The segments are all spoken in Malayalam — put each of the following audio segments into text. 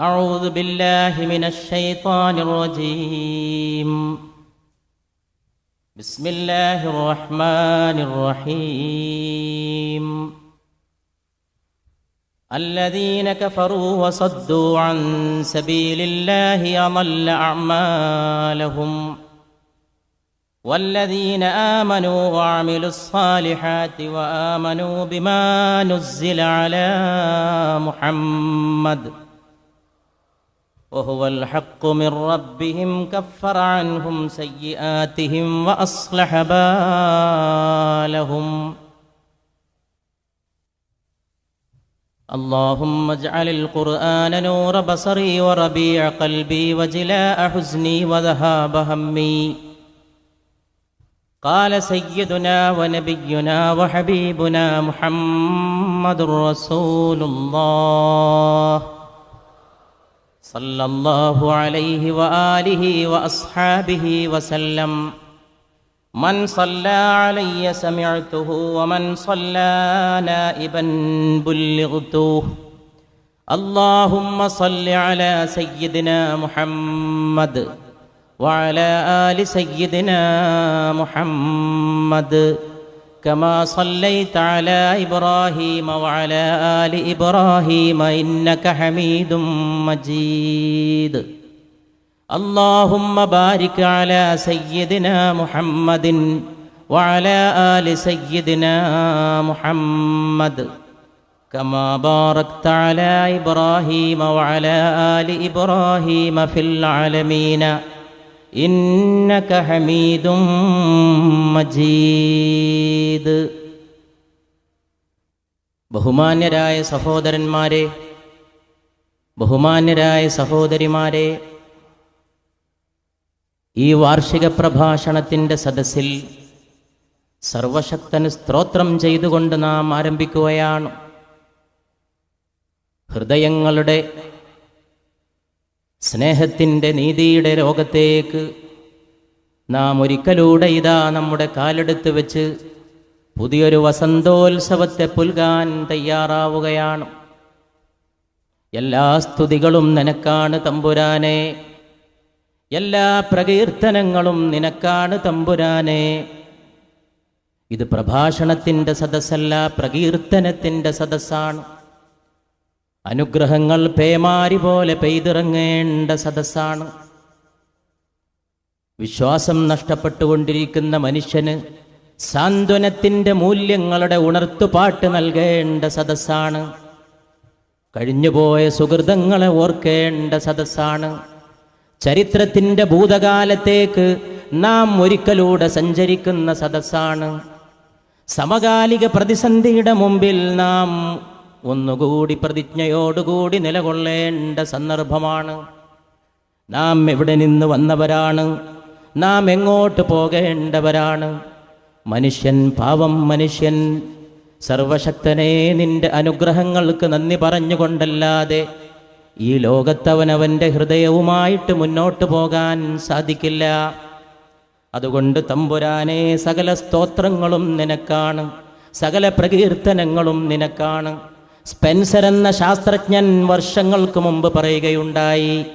أعوذ بالله من الشيطان الرجيم. بسم الله الرحمن الرحيم. الذين كفروا وصدوا عن سبيل الله أضل أعمالهم. والذين آمنوا وعملوا الصالحات وآمنوا بما نزل على محمد وهو الحق من ربهم كفر عنهم سيئاتهم وأصلح بالهم. اللهم اجعل القرآن نور بصري وربيع قلبي وجلاء حزني وذهاب همي. قال سيدنا ونبينا وحبيبنا محمد رسول الله. صلى الله عليه واله واصحابه وسلم من صلى علي سمعته ومن صلى نائبا بلغته اللهم صل على سيدنا محمد وعلى ال سيدنا محمد كما صليت على ابراهيم وعلى ال ابراهيم انك حميد مجيد اللهم بارك على سيدنا محمد وعلى ال سيدنا محمد كما باركت على ابراهيم وعلى ال ابراهيم في العالمين إنك حميد മജീദ് ബഹുമാന്യരായ സഹോദരന്മാരെ ബഹുമാന്യരായ സഹോദരിമാരെ ഈ വാർഷിക പ്രഭാഷണത്തിൻ്റെ സദസ്സിൽ സർവശക്തന് സ്തോത്രം ചെയ്തുകൊണ്ട് നാം ആരംഭിക്കുകയാണ് ഹൃദയങ്ങളുടെ സ്നേഹത്തിന്റെ നീതിയുടെ ലോകത്തേക്ക് നാം ഒരിക്കലൂടെ ഇതാ നമ്മുടെ കാലെടുത്ത് വെച്ച് പുതിയൊരു വസന്തോത്സവത്തെ പുൽകാൻ തയ്യാറാവുകയാണ്. എല്ലാ സ്തുതികളും നിനക്കാണ് തമ്പുരാനെ. എല്ലാ പ്രകീർത്തനങ്ങളും നിനക്കാണ് തമ്പുരാനെ. ഇത് പ്രഭാഷണത്തിന്റെ സദസ്സല്ല പ്രകീർത്തനത്തിന്റെ സദസ്സാണ്. അനുഗ്രഹങ്ങൾ പേമാരി പോലെ പെയ്തിറങ്ങേണ്ട സദസ്സാണ്. വിശ്വാസം നഷ്ടപ്പെട്ടുകൊണ്ടിരിക്കുന്ന മനുഷ്യന് സാന്ത്വനത്തിന്റെ മൂല്യങ്ങളുടെ ഉണർത്തുപാട്ട് നൽകേണ്ട സദസ്സാണ്. കഴിഞ്ഞുപോയ സുഹൃതങ്ങളെ ഓർക്കേണ്ട സദസ്സാണ്. ചരിത്രത്തിന്റെ ഭൂതകാലത്തേക്ക് നാം ഒരിക്കലൂടെ സഞ്ചരിക്കുന്ന സദസ്സാണ്. സമകാലിക പ്രതിസന്ധിയുടെ മുമ്പിൽ നാം ഒന്നുകൂടി പ്രതിജ്ഞയോടുകൂടി നിലകൊള്ളേണ്ട സന്ദർഭമാണ്. നാം എവിടെ നിന്ന് വന്നവരാണ്? നാം എങ്ങോട്ട് പോകേണ്ടവരാണ്? മനുഷ്യൻ പാവം മനുഷ്യൻ. സർവശക്തനെ നിന്റെ അനുഗ്രഹങ്ങൾക്ക് നന്ദി പറഞ്ഞുകൊണ്ടല്ലാതെ ഈ ലോകത്തവനവന്റെ ഹൃദയവുമായിട്ട് മുന്നോട്ട് പോകാൻ സാധിക്കില്ല. അതുകൊണ്ട് തമ്പുരാനെ സകല സ്തോത്രങ്ങളും നിനക്കാണ്. സകല പ്രകീർത്തനങ്ങളും നിനക്കാണ്. സ്പെൻസർ എന്ന ശാസ്ത്രജ്ഞൻ വർഷങ്ങൾക്ക് മുമ്പ് പറയുകയുണ്ടായി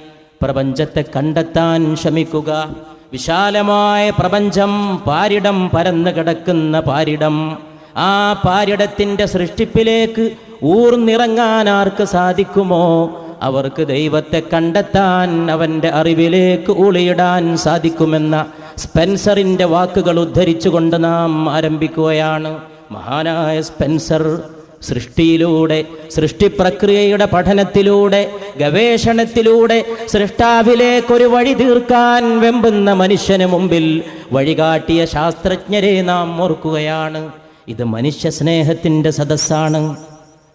പ്രപഞ്ചത്തെ കണ്ടെത്താൻ ശ്രമിക്കുക. വിശാലമായ പ്രപഞ്ചം പാരിടം പരന്നു കിടക്കുന്ന പാരിടം. ആ പാരിടത്തിന്റെ സൃഷ്ടിപ്പിലേക്ക് ഊർന്നിറങ്ങാൻ ആർക്ക് സാധിക്കുമോ? അവർക്ക് ദൈവത്തെ കണ്ടെത്താൻ അവന്റെ അറിവിലേക്ക് ഉളിയിടാൻ സാധിക്കുമെന്ന സ്പെൻസറിന്റെ വാക്കുകൾ ഉദ്ധരിച്ചുകൊണ്ട് നാം ആരംഭിക്കുകയാണ്. മഹാനായ സ്പെൻസർ സൃഷ്ടിയിലൂടെ സൃഷ്ടിപ്രക്രിയയുടെ പഠനത്തിലൂടെ ഗവേഷണത്തിലൂടെ സൃഷ്ടാവിലേക്കൊരു വഴി തീർക്കാൻ വെമ്പുന്ന മനുഷ്യന് മുമ്പിൽ വഴികാട്ടിയ ശാസ്ത്രജ്ഞരെ നാം ഓർക്കുകയാണ്. ഇത് മനുഷ്യ സ്നേഹത്തിന്റെ സദസ്സാണ്.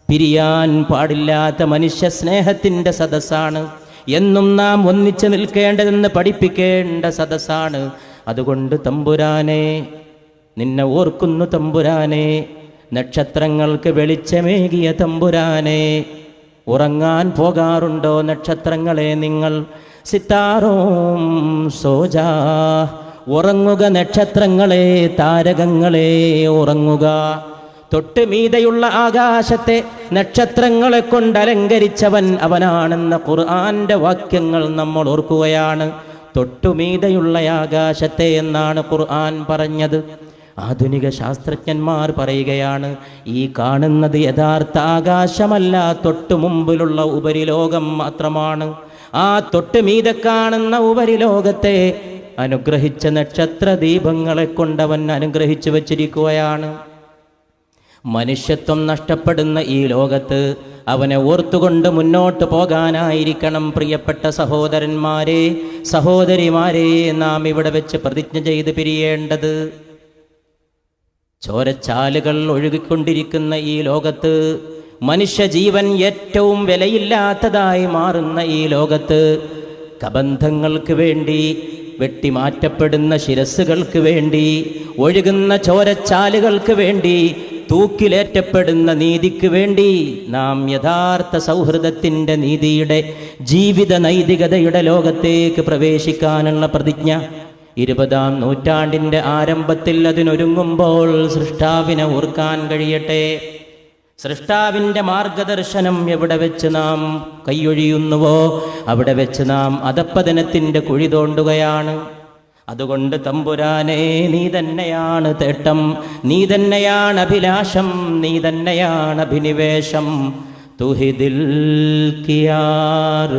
പിരിയാൻ പാടില്ലാത്ത മനുഷ്യ സ്നേഹത്തിന്റെ സദസ്സാണ്. എന്നും നാം ഒന്നിച്ചു നിൽക്കേണ്ടതെന്ന് പഠിപ്പിക്കേണ്ട സദസ്സാണ്. അതുകൊണ്ട് തമ്പുരാനെ നിന്നെ ഓർക്കുന്നു തമ്പുരാനെ നക്ഷത്രങ്ങൾക്ക് വെളിച്ചമേകിയ തമ്പുരാനെ ഉറങ്ങാൻ പോകാറുണ്ടോ നക്ഷത്രങ്ങളെ നിങ്ങൾ? സിത്താറോം സോജാ ഉറങ്ങുക നക്ഷത്രങ്ങളെ താരകങ്ങളെ ഉറങ്ങുക. തൊട്ട് മീതയുള്ള ആകാശത്തെ നക്ഷത്രങ്ങളെ കൊണ്ട് അലങ്കരിച്ചവൻ അവനാണെന്ന ഖുർആന്റെ വാക്യങ്ങൾ നമ്മൾ ഓർക്കുകയാണ്. തൊട്ടുമീതയുള്ള ആകാശത്തെ എന്നാണ് ഖുർആൻ പറഞ്ഞത്. ആധുനിക ശാസ്ത്രജ്ഞന്മാർ പറയുകയാണ് ഈ കാണുന്നത് യഥാർത്ഥ ആകാശമല്ല തൊട്ടു മുമ്പിലുള്ള ഉപരിലോകം മാത്രമാണ്. ആ തൊട്ട് മീതെ കാണുന്ന ഉപരിലോകത്തെ അനുഗ്രഹിച്ച നക്ഷത്ര ദീപങ്ങളെ കൊണ്ടവൻ അനുഗ്രഹിച്ചു വച്ചിരിക്കുകയാണ്. മനുഷ്യത്വം നഷ്ടപ്പെടുന്ന ഈ ലോകത്ത് അവനെ ഓർത്തുകൊണ്ട് മുന്നോട്ട് പോകാനായിരിക്കണം പ്രിയപ്പെട്ട സഹോദരന്മാരെ സഹോദരിമാരെ നാം ഇവിടെ വെച്ച് പ്രതിജ്ഞ ചെയ്ത് പിരിയേണ്ടത്. ചോരച്ചാലുകൾ ഒഴുകിക്കൊണ്ടിരിക്കുന്ന ഈ ലോകത്ത് മനുഷ്യജീവൻ ഏറ്റവും വിലയില്ലാത്തതായി മാറുന്ന ഈ ലോകത്ത് കബന്ധങ്ങൾക്ക് വേണ്ടി വെട്ടിമാറ്റപ്പെടുന്ന ശിരസ്സുകൾക്ക് വേണ്ടി ഒഴുകുന്ന ചോരച്ചാലുകൾക്ക് വേണ്ടി തൂക്കിലേറ്റപ്പെടുന്ന നീതിക്ക് വേണ്ടി നാം യഥാർത്ഥ സൗഹൃദത്തിന്റെ നീതിയുടെ ജീവിത നൈതികതയുടെ ലോകത്തേക്ക് പ്രവേശിക്കാനുള്ള പ്രതിജ്ഞ. ഇരുപതാം നൂറ്റാണ്ടിന്റെ ആരംഭത്തിൽ അതിനൊരുങ്ങുമ്പോൾ സൃഷ്ടാവിനെ ഓർക്കാൻ കഴിയട്ടെ. സൃഷ്ടാവിന്റെ മാർഗദർശനം എവിടെ വെച്ച് നാം കൈയൊഴിയുന്നുവോ അവിടെ വെച്ച് നാം അധപ്പതനത്തിന്റെ കുഴി തോണ്ടുകയാണ്. അതുകൊണ്ട് തമ്പുരാനെ നീ തന്നെയാണ് തേട്ടം നീ തന്നെയാണ് അഭിലാഷം നീ തന്നെയാണ് അഭിനിവേശം. തുഹിദിൽ കിയാർസൂഹേ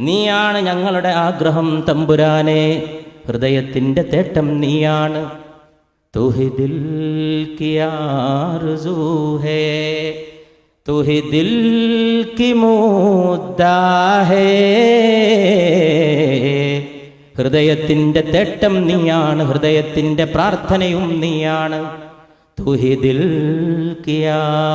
നീയാണ് ഞങ്ങളുടെ ആഗ്രഹം തമ്പുരാനെ. ഹൃദയത്തിന്റെ തേട്ടം നീയാണ്. തുഹി ദിൽ കിയാർസൂഹേ തുഹി ദിൽ കി മുദ്ദാഹേ ഹൃദയത്തിന്റെ തേട്ടം നീയാണ് ഹൃദയത്തിന്റെ പ്രാർത്ഥനയും നീയാണ്. തുഹിദിൽ കിയാറുസൂഹേ.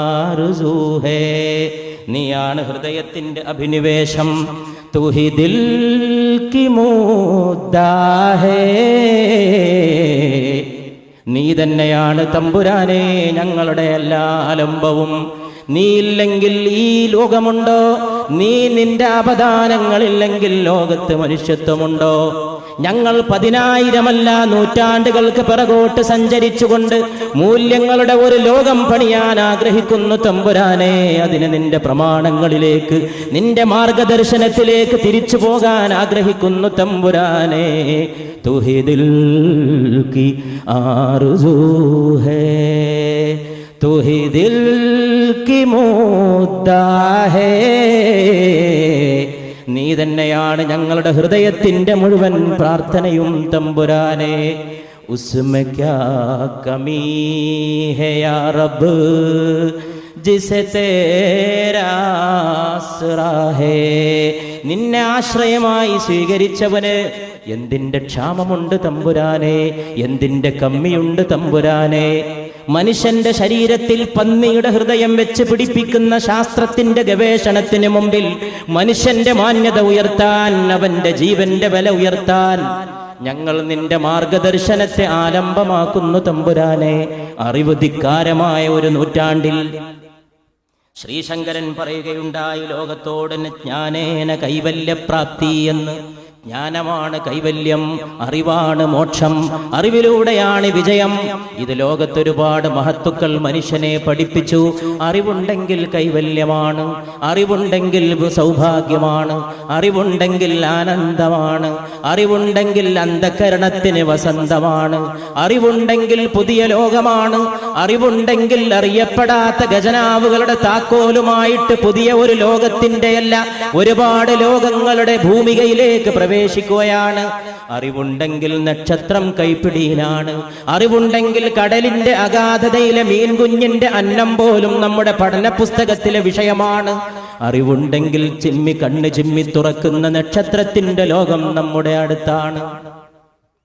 നീയാണ് ഹൃദയത്തിന്റെ അഭിനിവേശം. തുഹിദിൽ നീ തന്നെയാണ് തമ്പുരാനെ ഞങ്ങളുടെ എല്ലാ അലംബവും നീയില്ലെങ്കിൽ ഈ ലോകമുണ്ടോ? നീ നിന്റെ അപദാനങ്ങളില്ലെങ്കിൽ ലോകത്ത് മനുഷ്യത്വമുണ്ടോ? ഞങ്ങൾ പതിനായിരമല്ല നൂറ്റാണ്ടുകൾക്ക് പിറകോട്ട് സഞ്ചരിച്ചുകൊണ്ട് മൂല്യങ്ങളുടെ ഒരു ലോകം പണിയാൻ ആഗ്രഹിക്കുന്നു തമ്പുരാനെ. അതിന് നിന്റെ പ്രമാണങ്ങളിലേക്ക് നിന്റെ മാർഗദർശനത്തിലേക്ക് തിരിച്ചു പോകാൻ ആഗ്രഹിക്കുന്നു തമ്പുരാനെ. തുഹിദിൽ കി ആറുസൂ ഹേ. തുഹി ദിൽ കി മുദ്ദാ ഹേ. നീ തന്നെയാണ് ഞങ്ങളുടെ ഹൃദയത്തിന്റെ മുഴുവൻ പ്രാർത്ഥനയും തമ്പുരാനെ. ഉസ്മ ക്യാ ഹേ യാ നിന്നെ ആശ്രയമായി സ്വീകരിച്ചവന് എന്തിന്റെ ക്ഷാമമുണ്ട് തമ്പുരാനെ? എന്തിന്റെ കമ്മിയുണ്ട് തമ്പുരാനെ? മനുഷ്യന്റെ ശരീരത്തിൽ പന്നിയുടെ ഹൃദയം വെച്ച് പിടിപ്പിക്കുന്ന ശാസ്ത്രത്തിന്റെ ഗവേഷണത്തിന് മുമ്പിൽ മനുഷ്യന്റെ മാന്യത ഉയർത്താൻ അവന്റെ ജീവന്റെ വില ഉയർത്താൻ ഞങ്ങൾ നിന്റെ മാർഗദർശനത്തെ ആലംബമാക്കുന്നു തമ്പുരാനെ. അറിവ് ധിക്കാരമായ ഒരു നൂറ്റാണ്ടിൽ ശ്രീശങ്കരൻ പറയുകയുണ്ടായി ലോകത്തോടന് ജ്ഞാനേന കൈവല്യപ്രാപ്തി എന്ന്. ജ്ഞാനമാണ് കൈവല്യം അറിവാണ് മോക്ഷം. അറിവിലൂടെയാണ് വിജയം. ഇത് ലോകത്തൊരുപാട് മഹത്തുക്കൾ മനുഷ്യനെ പഠിപ്പിച്ചു. അറിവുണ്ടെങ്കിൽ കൈവല്യമാണ്. അറിവുണ്ടെങ്കിൽ സൗഭാഗ്യമാണ്. അറിവുണ്ടെങ്കിൽ ആനന്ദമാണ്. അറിവുണ്ടെങ്കിൽ അന്ധകരണത്തിന് വസന്തമാണ്. അറിവുണ്ടെങ്കിൽ പുതിയ ലോകമാണ്. അറിവുണ്ടെങ്കിൽ അറിയപ്പെടാത്ത ഖജനാവുകളുടെ താക്കോലുമായിട്ട് പുതിയ ഒരു ലോകത്തിന്റെയല്ല ഒരുപാട് ലോകങ്ങളുടെ ഭൂമികയിലേക്ക് പ്രവേശിക്കുകയാണ് അറിവുണ്ടെങ്കിൽ നക്ഷത്രം കൈപ്പിടിയിലാണ്. അറിവുണ്ടെങ്കിൽ കടലിന്റെ അഗാധതയിലെ മീൻകുഞ്ഞിന്റെ അന്നം പോലും നമ്മുടെ പഠന പുസ്തകത്തിലെ വിഷയമാണ്. അറിവുണ്ടെങ്കിൽ ചിമ്മി കണ്ണ് ചിമ്മി തുറക്കുന്ന നക്ഷത്രത്തിന്റെ ലോകം നമ്മുടെ അടുത്താണ്.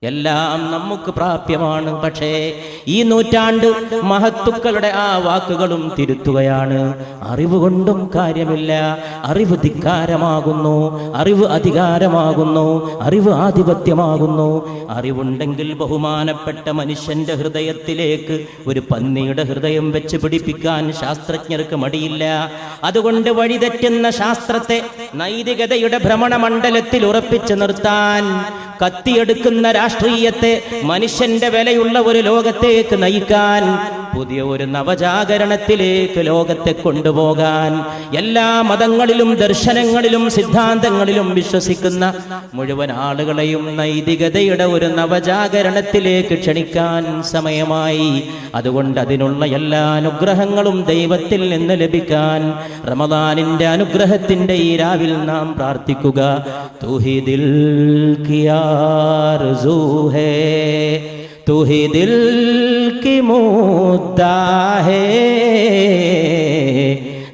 എല്ലാം നമുക്ക് പ്രാപ്യമാണ്. പക്ഷേ ഈ നൂറ്റാണ്ട് മഹത്തുക്കളുടെ ആ വാക്കുകളും തിരുത്തുകയാണ്. അറിവ് കൊണ്ടും കാര്യമില്ല. അറിവ് ധിക്കാരമാകുന്നു. അറിവ് അധികാരമാകുന്നു. അറിവ് ആധിപത്യമാകുന്നു. അറിവുണ്ടെങ്കിൽ ബഹുമാനപ്പെട്ട മനുഷ്യന്റെ ഹൃദയത്തിലേക്ക് ഒരു പന്നിയുടെ ഹൃദയം വെച്ച് പിടിപ്പിക്കാൻ ശാസ്ത്രജ്ഞർക്ക് മടിയില്ല. അതുകൊണ്ട് വഴിതെറ്റുന്ന ശാസ്ത്രത്തെ നൈതികതയുടെ ഭ്രമണമണ്ഡലത്തിൽ ഉറപ്പിച്ചു നിർത്താൻ കത്തിയെടുക്കുന്ന രാഷ്ട്രീയത്തെ മനുഷ്യന്റെ വിലയുള്ള ഒരു ലോകത്തേക്ക് നയിക്കാൻ പുതിയ ഒരു നവജാഗരണത്തിലേക്ക് ലോകത്തെ കൊണ്ടുപോകാൻ എല്ലാ മതങ്ങളിലും ദർശനങ്ങളിലും സിദ്ധാന്തങ്ങളിലും വിശ്വസിക്കുന്ന മുഴുവൻ ആളുകളെയും നൈതികതയുടെ ഒരു നവജാഗരണത്തിലേക്ക് ക്ഷണിക്കാൻ സമയമായി. അതുകൊണ്ട് അതിനുള്ള എല്ലാ അനുഗ്രഹങ്ങളും ദൈവത്തിൽ നിന്ന് ലഭിക്കാൻ റമദാനിന്റെ അനുഗ്രഹത്തിന്റെ ഈ രാവിൽ നാം പ്രാർത്ഥിക്കുക. തുഹിദിൽ കിയാർ തൂ ദിൽ की മൂത്താഹേ.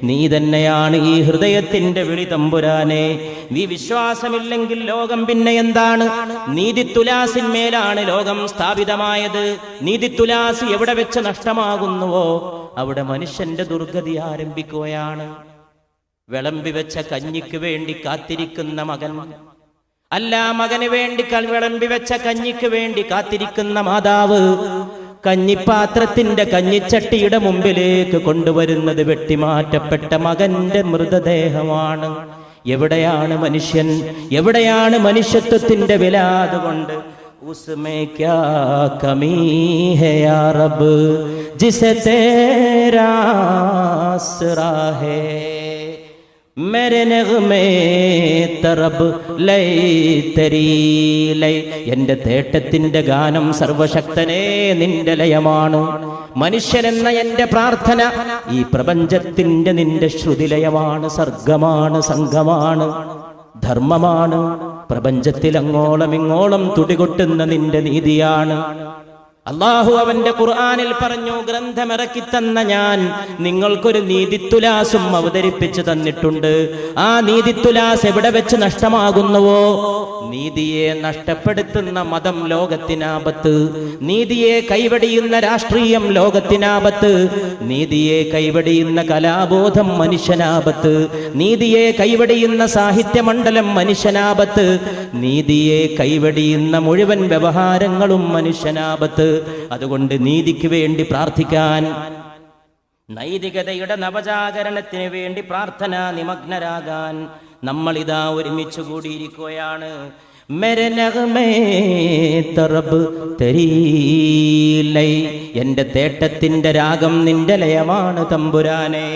നീ തന്നെയാണ് ഈ ഹൃദയത്തിന്റെ വിളി തമ്പുരാനെ. നീ വിശ്വാസമില്ലെങ്കിൽ ലോകം പിന്നെ എന്താണ്? നീതി നീതിത്തുലാസിന്മേലാണ് ലോകം സ്ഥാപിതമായത്. നീതിത്തുലാസ് എവിടെ വെച്ച് നഷ്ടമാകുന്നുവോ അവിടെ മനുഷ്യന്റെ ദുർഗതി ആരംഭിക്കുകയാണ്. വിളമ്പി വെച്ച കഞ്ഞിക്ക് വേണ്ടി കാത്തിരിക്കുന്ന മകൻ. അല്ല മകന് വേണ്ടി വിളമ്പി വെച്ച കഞ്ഞിക്ക് വേണ്ടി കാത്തിരിക്കുന്ന മാതാവ്. കഞ്ഞിപ്പാത്രത്തിന്റെ കഞ്ഞിച്ചട്ടിയുടെ മുമ്പിലേക്ക് കൊണ്ടുവരുന്നത് വെട്ടിമാറ്റപ്പെട്ട മകന്റെ മൃതദേഹമാണ്. എവിടെയാണ് മനുഷ്യൻ? എവിടെയാണ് മനുഷ്യത്വത്തിന്റെ വില അതുകൊണ്ട്? ഉസ്മേ ക്യാ कमी है या रब जिसे തേരാ आसरा ഹേ मेरे नगमे തറബ് ലൈ തരീ ലൈ എന്റെ തേട്ടത്തിന്റെ ഗാനം സർവശക്തനെ നിന്റെ ലയമാണ് മനുഷ്യനെന്ന എന്റെ പ്രാർത്ഥന ഈ പ്രപഞ്ചത്തിന്റെ നിന്റെ ശ്രുതിലയമാണ് സർഗമാണ് സംഘമാണ് ധർമ്മമാണ് പ്രപഞ്ചത്തിൽ അങ്ങോളം ഇങ്ങോളം തുടികൊട്ടുന്ന നിന്റെ നീതിയാണ് അള്ളാഹു അവന്റെ ഖുർആാനിൽ പറഞ്ഞു ഗ്രന്ഥമിറക്കി തന്ന ഞാൻ നിങ്ങൾക്കൊരു നീതിത്തുലാസും അവതരിപ്പിച്ചു തന്നിട്ടുണ്ട്. ആ നീതിത്തുലാസ് എവിടെ വെച്ച് നഷ്ടമാകുന്നുവോ? നീതിയെ നഷ്ടപ്പെടുത്തുന്ന മതം ലോകത്തിനാപത്ത്. നീതിയെ കൈവടിയുന്ന രാഷ്ട്രീയം ലോകത്തിനാപത്ത്. നീതിയെ കൈവടിയുന്ന കലാബോധം മനുഷ്യനാപത്ത്. നീതിയെ കൈവടിയുന്ന സാഹിത്യമണ്ഡലം മനുഷ്യനാപത്ത്. നീതിയെ കൈവടിയുന്ന മുഴുവൻ വ്യവഹാരങ്ങളും മനുഷ്യനാപത്ത്. അതുകൊണ്ട് നീതിക്ക് വേണ്ടി പ്രാർത്ഥിക്കാൻ. നൈതികതയുടെ നവജാഗരണത്തിന് വേണ്ടി പ്രാർത്ഥന നിമഗ്നരാകാൻ നമ്മൾ ഇതാ ഒരുമിച്ച് കൂടിയിരിക്കുകയാണ്. എന്റെ തേട്ടത്തിന്റെ രാഗം നിന്റെ ലയമാണ് തമ്പുരാനെ.